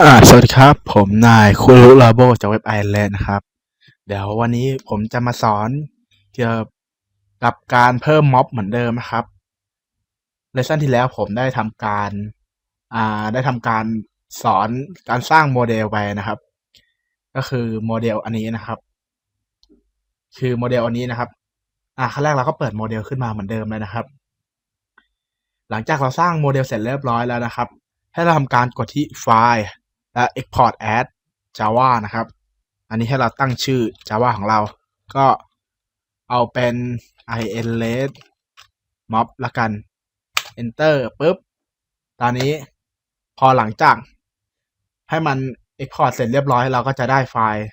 อ่าสวัสดีครับ ผมนายคุรุลาโบจากเว็บไอแลนด์นะครับ เดี๋ยววันนี้ผมจะมาสอนเกี่ยวกับการเพิ่มม็อบเหมือนเดิมนะครับเลสันที่แล้วผมได้ทำการอ่าได้ทำการสอนการสร้างโมเดลไปนะครับ ก็คือโมเดลอันนี้นะครับ คือโมเดลอันนี้นะครับ อ่าขั้นแรกเราก็เปิดโมเดลขึ้นมาเหมือนเดิมเลยนะครับ หลังจากเราสร้างโมเดลเสร็จเรียบร้อยแล้วนะครับให้เราทำการกดที่ไฟล์ และ export as java นะครับ อันนี้ให้เราตั้งชื่อ java ของเรา ก็เอาเป็น inlet mob ละกัน enter ปุ๊บ ตอนนี้พอหลังจากให้มัน export เสร็จเรียบร้อย เราก็จะได้ไฟล์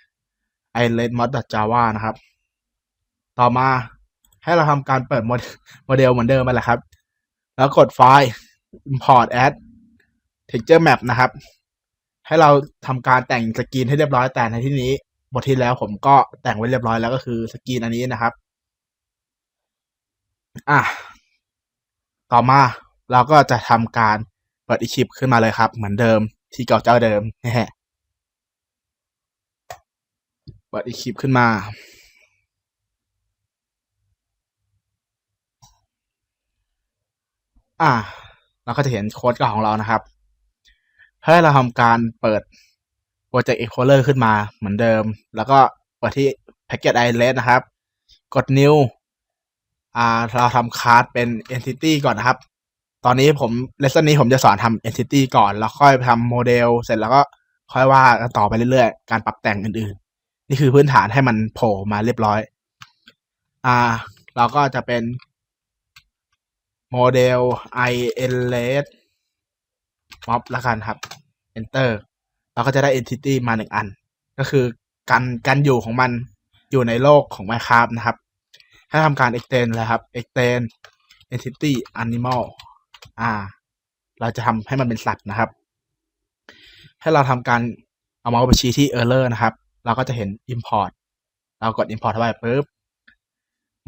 inlet mod java นะครับ ต่อมาให้เราทำการเปิดโมเดลเหมือนเดิมไปแหละครับ แล้วกดไฟล์ import as texture map นะครับ ให้เราทำการแต่งสกรีนให้เรียบร้อยแต่ในที่นี้บทที่แล้วผมก็แต่งไว้เรียบร้อยแล้วก็คือสกรีนอันนี้นะครับ อะ ต่อมาเราก็จะทำการเปิดอีคลิปขึ้นมาเลยครับ เหมือนเดิมที่เก่าเจ้าเดิมแฮะเปิดอีคลิปขึ้นมาอะเราก็จะเห็นโค้ดเก่าของเรานะครับ ให้เราทำการเปิด Project Explorer ขึ้นมาเหมือนเดิม แล้วก็เปิดที่ Package Islet นะครับ กด New อ่าเราทำคาร์ดเป็น Entity ก่อนนะครับ ตอนนี้ผมเลส s นนี้ผมจะสอนทำ Entity ก่อน แล้วค่อยทำโมเดล เสร็จแล้วก็ค่อยว่ากันต่อไปเรื่อยๆ การปรับแต่งอื่นๆ นี่คือพื้นฐานให้มันโผล่มาเรียบร้อย อ่า เราก็จะเป็นโมเดล i n l e t mob ละกันครับ enter เราก็จะได้ entity มาหนึ่งอัน ก็คือการการอยู่ของมันอยู่ในโลกของ Minecraft นะครับให้ทำการ extend เลยครับ extend entity animal อ่า เราจะทำให้มันเป็นสัตว์นะครับ ให้เราทำการเอาเมาส์ไปชี้ที่ error นะครับ เราก็จะเห็น import เรากด import เข้าไปปุ๊บ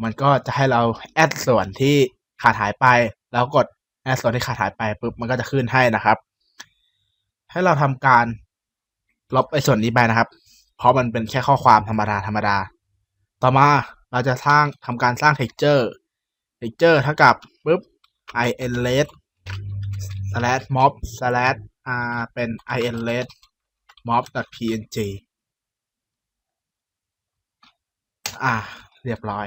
มันก็จะให้เรา add ส่วนที่ขาดหายไป แล้วกด add ส่วนที่ขาดหายไปปุ๊บ มันก็จะขึ้นให้นะครับ ให้เราทำการลบไอ้ส่วนนี้ไปนะครับ เพราะมันเป็นแค่ข้อความธรรมดาธรรมดา ต่อมาเราจะสร้างทำการสร้าง texture texture เท่ากับปุ๊บ inlet slash mob slash r เป็น inlet mob png อ่า เรียบร้อย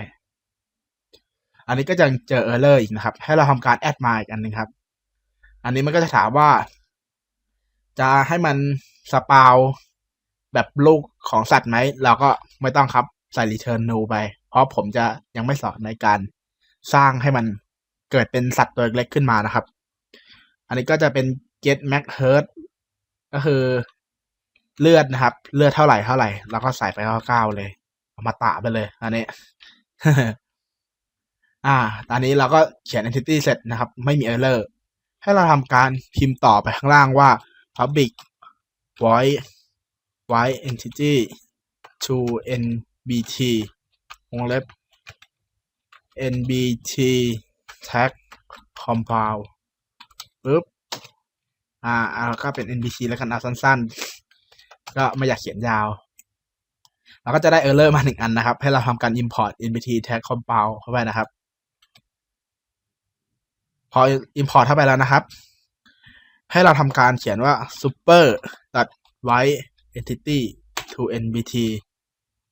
อันนี้ก็จะเจอ error อีกนะครับ ให้เราทำการ add มาอีกอันหนึงครับ อันนี้มันก็จะถามว่า จะให้มันสปาวแบบลูกของสัตว์ไหม เราก็ไม่ต้องครับใส่ return no ไป เพราะผมจะยังไม่สอนในการสร้างให้มันเกิดเป็นสัตว์ตัวเล็กขึ้นมานะครับ อันนี้ก็จะเป็น get max hurt ก็คือเลือดนะครับ เลือดเท่าไหร่เท่าไหร่แล้วก็ใส่ไปเก้าเลยเอามาตะไปเลย อันนี้ อ่า ตอนนี้เราก็เขียน entity เสร็จนะครับ ไม่มี error ให้เราทำการพิมพ์ต่อไปข้างล่างว่า public void void entity to nbt วงเล็บ nbt tag compound ปึ๊บ อ่าอ่าก็เป็น nbt แล้วกันเอาสั้นๆ ก็ไม่อยากเขียนยาว เราก็จะได้ error มาหนึ่งอันนะครับ ให้เราทำการ import nbt tag compound เข้าไปนะครับ พอ import เข้าไปแล้วนะครับ ให้เราทำการเขียนว่า super white entity to nbt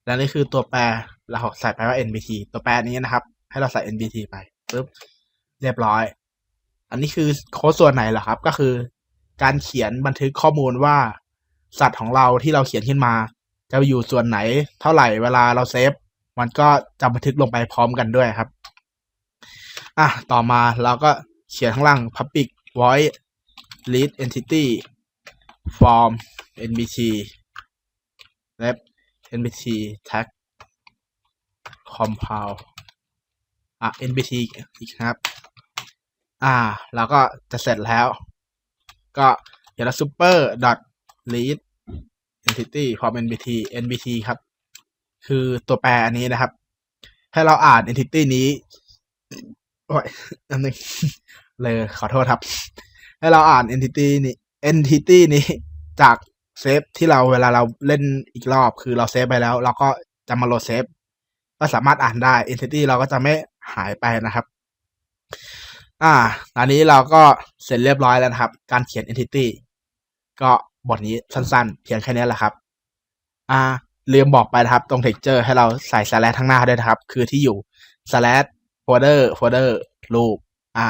และนี่คือตัวแปรเราใส่ไปว่า nbt ตัวแปรนี้นะครับ ให้เราใส่ nbt ไปปึ๊บเรียบร้อย อันนี้คือโค้ดส่วนไหนเหรอครับ ก็คือ การเขียนบันทึกข้อมูลว่าสัตว์ของเราที่เราเขียนขึ้นมา จะอยู่ส่วนไหนเท่าไหร่เวลาเราเซฟ มันก็จะบันทึกลงไปพร้อมกันด้วยครับ อะ ต่อมาเราก็เขียนข้างล่าง public void read entity form nbt และ nbt tag compound อะ nbt อีกครับ อ่าแล้วก็จะเสร็จแล้ว ก็เดี๋ยวเรา super dot read entity form nbt nbt ครับ คือตัวแปรอันนี้นะครับ ให้เราอ่าน entity นี้โอ้ยอันนึงเลยขอโทษครับ ให้เราอ่าน entity นี้ entity นี้จากเซฟที่เราเวลาเราเล่นอีกรอบคือเราเซฟไปแล้ว เราก็จะมาโหลดเซฟก็สามารถอ่านได้ entity เราก็จะไม่หายไปนะครับ อ่าตอนนี้เราก็เสร็จเรียบร้อยแล้วนะครับ การเขียน entity ก็บทนี้สั้นๆ เพียงแค่นี้แหละครับ อ่าลืมบอกไปนะครับ ตรง texture ให้เราใส่ slash ทั้างหน้าด้วยนะครับ คือที่อยู่ slash folder folder รูปอ่า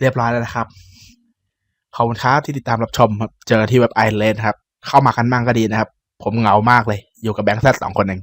เรียบร้อยแล้วนะครับ ขอบคุณครับที่ติดตามรับชมครับ เจอที่เว็บไอเลนครับ เข้ามากันบ้างก็ดีนะครับ ผมเหงามากเลย อยู่กับแบงค์แซดสองคนเอง